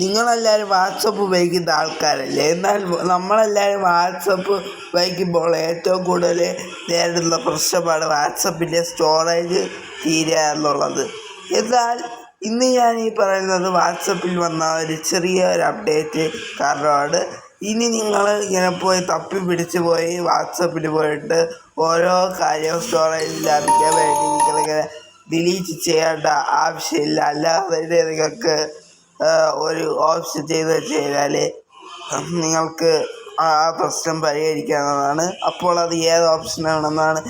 നിങ്ങളെല്ലാവരും വാട്സപ്പ് ഉപയോഗിക്കുന്ന ആൾക്കാരല്ലേ? എന്നാൽ നമ്മളെല്ലാവരും വാട്സപ്പ് ഉപയോഗിക്കുമ്പോൾ ഏറ്റവും കൂടുതൽ നേരിടുന്ന പ്രശ്നമാണ് വാട്സപ്പിന്റെ സ്റ്റോറേജ് തീരുക എന്നുള്ളത്. എന്നാൽ ഇന്ന് ഞാൻ ഈ പറയുന്നത് വാട്സപ്പിൽ വന്ന ഒരു ചെറിയ ഒരു അപ്ഡേറ്റ് കാരണമാണ്. ഇനി നിങ്ങൾ ഇങ്ങനെ പോയി തപ്പി പിടിച്ച് പോയി വാട്സപ്പിൽ പോയിട്ട് ഓരോ കാര്യവും സ്റ്റോറേജ് ലാഭിക്കാൻ വേണ്ടി നിങ്ങളിങ്ങനെ ഡിലീറ്റ് ചെയ്യേണ്ട ആവശ്യമില്ല. അല്ലാതെ നിങ്ങൾക്ക് ഒരു ഓപ്ഷൻ ചെയ്ത് വെച്ച് കഴിഞ്ഞാൽ നിങ്ങൾക്ക് ആ പ്രശ്നം പരിഹരിക്കാവുന്നതാണ്. അപ്പോൾ അത് ഏത് ഓപ്ഷനാണെന്നാണ്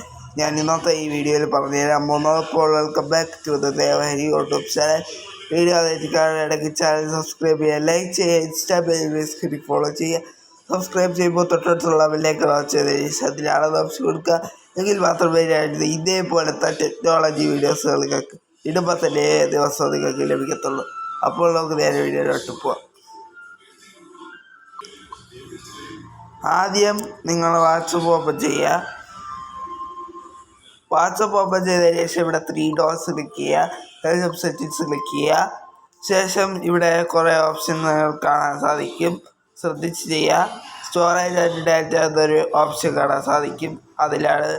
ഞാൻ ഇന്നത്തെ ഈ വീഡിയോയിൽ പറഞ്ഞു തരാൻ പോകുന്നത് അപ്പോൾ welcome back to the Devahari YouTube channel video അതെത്തിക്കാതെ ഇടയ്ക്ക് ചാനൽ സബ്സ്ക്രൈബ് ചെയ്യുക ലൈക്ക് ചെയ്യുക ഇൻസ്റ്റാ പേജ് ഫോളോ ചെയ്യുക. സബ്സ്ക്രൈബ് ചെയ്യുമ്പോൾ തൊട്ടടുത്തുള്ള ബെല്ലേക്ക് ചെയ്ത് അതിലാണ് ഓപ്ഷൻ കൊടുക്കുക. എങ്കിൽ മാത്രമേ ഇതേപോലത്തെ ടെക്നോളജി വീഡിയോസ് നിങ്ങൾക്ക് ഇടുമ്പോൾ തന്നെ ദിവസം നിങ്ങൾക്ക് ലഭിക്കത്തുള്ളൂ. അപ്പോൾ നമുക്ക് നേരെ വീഡിയോയിലോട്ട് പോവാം. ആദ്യം നിങ്ങൾ വാട്സപ്പ് ഓപ്പൺ ചെയ്യുക. വാട്സപ്പ് ഓപ്പൺ ചെയ്തതിന് ശേഷം ഇവിടെ ത്രീ ഡോസ് ക്ലിക്ക് ചെയ്യുക. ശേഷം സെറ്റിങ്സ് ക്ലിക്ക് ചെയ്യുക. ശേഷം ഇവിടെ കുറേ ഓപ്ഷനുകൾ കാണാൻ സാധിക്കും. ശ്രദ്ധിച്ച് ചെയ്യുക. സ്റ്റോറേജ് ആൻഡ് ഡാറ്റ എന്നൊരു ഓപ്ഷൻ കാണാൻ സാധിക്കും. അതിലാണ്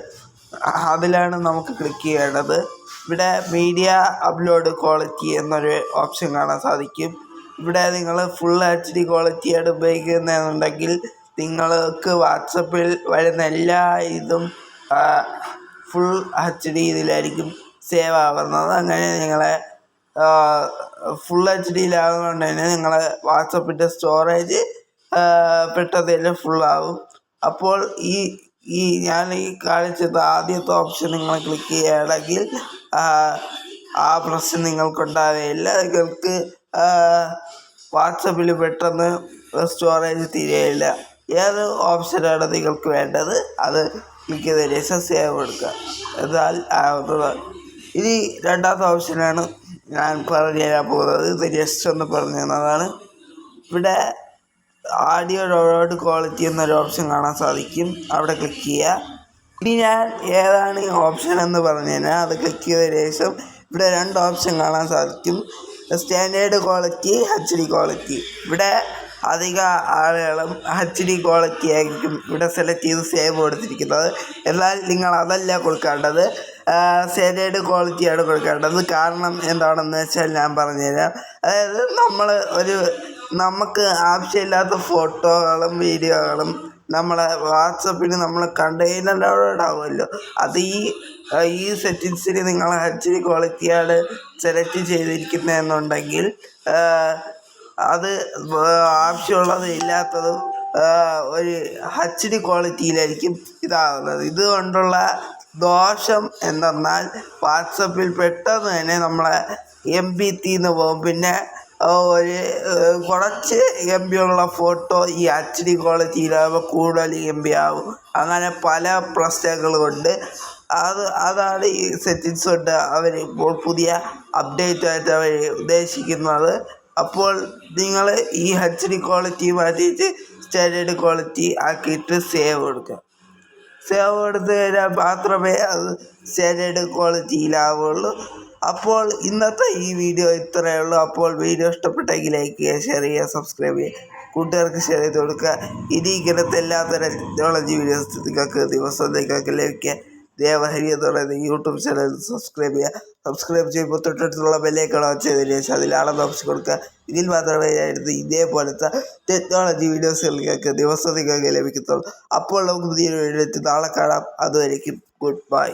അതിലാണ് നമുക്ക് ക്ലിക്ക് ചെയ്യേണ്ടത്. ഇവിടെ മീഡിയ അപ്ലോഡ് ക്വാളിറ്റി എന്നൊരു ഓപ്ഷൻ കാണാൻ സാധിക്കും. ഇവിടെ നിങ്ങൾ ഫുൾ എച്ച് ഡി ക്വാളിറ്റിയാണ് ഉപയോഗിക്കുന്നതെന്നുണ്ടെങ്കിൽ നിങ്ങൾക്ക് വാട്സപ്പിൽ വരുന്ന എല്ലാ ഇതും ഫുൾ എച്ച് ഡി ഇതിലായിരിക്കും സേവ് ആവുന്നത്. അങ്ങനെ നിങ്ങളെ ഫുൾ എച്ച് ഡിയിലാകുന്നതുകൊണ്ട് തന്നെ നിങ്ങളെ വാട്സപ്പിന്റെ സ്റ്റോറേജ് പെട്ടെന്ന് തന്നെ ഫുള്ളാവും അപ്പോൾ ഈ ഈ ഞാൻ ഈ കാണിച്ചത് ആദ്യത്തെ ഓപ്ഷൻ നിങ്ങൾ ക്ലിക്ക് ചെയ്യുകയാണെങ്കിൽ ആ പ്രശ്നം നിങ്ങൾക്കുണ്ടാവുകയില്ല നിങ്ങൾക്ക് വാട്സപ്പിൽ പെട്ടെന്ന് സ്റ്റോറേജ് തീരുകയില്ല. ഏത് ഓപ്ഷനാണ് നിങ്ങൾക്ക് വേണ്ടത്? അത് ക്ലിക്ക് ചെയ്തതിന് ശേഷം സേവ് കൊടുക്കുക. എന്നാൽ ഇനി രണ്ടാമത്തെ ഓപ്ഷനാണ് ഞാൻ പറഞ്ഞു തരാൻ പോകുന്നത്. ഇത് ജസ്റ്റ് ഒന്ന് പറഞ്ഞു തന്നതാണ് ഇവിടെ ആഡിയോ ഡൗൺലോഡ് ക്വാളിറ്റി എന്നൊരു ഓപ്ഷൻ കാണാൻ സാധിക്കും. അവിടെ ക്ലിക്ക് ചെയ്യുക. ഇനി ഞാൻ ഏതാണ് ഈ ഓപ്ഷൻ എന്ന് പറഞ്ഞു കഴിഞ്ഞാൽ അത് ക്ലിക്ക് ചെയ്ത ശേഷം ഇവിടെ രണ്ട് ഓപ്ഷൻ കാണാൻ സാധിക്കും. Standard quality H D quality ഇവിടെ അധിക ആളുകളും എച്ച് ഡി ക്വാളിറ്റി ആയിരിക്കും ഇവിടെ സെലക്ട് ചെയ്ത് സേവ് കൊടുത്തിരിക്കുന്നത്. എന്നാൽ നിങ്ങൾ അതല്ല കൊടുക്കേണ്ടത്. സ്റ്റാൻഡേർഡ് ക്വാളിറ്റിയാണ് കൊടുക്കേണ്ടത്. കാരണം എന്താണെന്ന് വെച്ചാൽ ഞാൻ പറഞ്ഞുതരാം. അതായത് നമ്മൾ ഒരു നമുക്ക് ആവശ്യമില്ലാത്ത ഫോട്ടോകളും വീഡിയോകളും നമ്മളെ വാട്സപ്പിൽ നമ്മൾ കണ്ടെയ്നർ ആവുമല്ലോ അത് ഈ ഈ സെറ്റിങ്സിൽ നിങ്ങൾ എച്ച് ഡി ക്വാളിറ്റിയാണ് സെലക്ട് ചെയ്തിരിക്കുന്നതെന്നുണ്ടെങ്കിൽ അത് ആവശ്യമുള്ളതും ഇല്ലാത്തതും ഒരു എച്ച് ഡി ക്വാളിറ്റിയിലായിരിക്കും ഇതാകുന്നത് ഇതുകൊണ്ടുള്ള ദോഷം എന്തെന്നാൽ വാട്സപ്പിൽ പെട്ടെന്ന് തന്നെ നമ്മളെ എം ബി തീന്ന് പോകും. പിന്നെ ഒരു കുറച്ച് എം ബി ഉള്ള ഫോട്ടോ ഈ എച്ച് ഡി ക്വാളിറ്റിയിലാകുമ്പോൾ കൂടുതൽ എം ബി ആവും. അങ്ങനെ പല പ്രശ്നങ്ങളുമുണ്ട് അത് അതാണ് ഈ സെറ്റിങ്സ് കൊണ്ട് അവർ ഇപ്പോൾ പുതിയ അപ്ഡേറ്റ് ആയിട്ട് അവർ ഉദ്ദേശിക്കുന്നത്. അപ്പോൾ നിങ്ങൾ ഈ എച്ച് ഡി ക്വാളിറ്റി മാറ്റിയിട്ട് സ്റ്റാൻഡേർഡ് ക്വാളിറ്റി ആക്കിയിട്ട് സേവ് കൊടുക്കുക. സേവ് കൊടുത്തു കഴിഞ്ഞാൽ മാത്രമേ അത് സ്റ്റാൻഡേർഡ് ക്വാളിറ്റിയിലാവുള്ളൂ അപ്പോൾ ഇന്നത്തെ ഈ വീഡിയോ ഇത്രയേ ഉള്ളൂ. അപ്പോൾ വീഡിയോ ഇഷ്ടപ്പെട്ടെങ്കിൽ ലൈക്ക് ചെയ്യുക ഷെയർ ചെയ്യുക സബ്സ്ക്രൈബ് ചെയ്യുക. കൂട്ടുകാർക്ക് ഷെയർ ചെയ്ത് കൊടുക്കുക. ഇനി ഇങ്ങനത്തെ എല്ലാത്തരം ടെക്നോളജി വീഡിയോസ് നിങ്ങൾക്ക് ദിവസം നിങ്ങൾക്ക് ലഭിക്കുക. ദേവഹരി യൂട്യൂബ് ചാനൽ സബ്സ്ക്രൈബ് ചെയ്യുക. സബ്സ്ക്രൈബ് ചെയ്യുമ്പോൾ തൊട്ടടുത്തുള്ള ബെല്ലേക്കാൾ ഓൺ ചെയ്തതിന് ശേഷം അതിൽ ആളെന്ന് ഓപ്ഷൻ കൊടുക്കുക. ഇതിൽ മാത്രമേ ഞാനിരുന്ന് ഇതേപോലത്തെ ടെക്നോളജി വീഡിയോസ് നിങ്ങൾക്ക് ദിവസം നിങ്ങൾക്ക് ലഭിക്കത്തുള്ളൂ. അപ്പോൾ നമുക്ക് പുതിയൊരു വീഡിയോ നാളെ കാണാം. അതുവരേക്കും ഗുഡ് ബൈ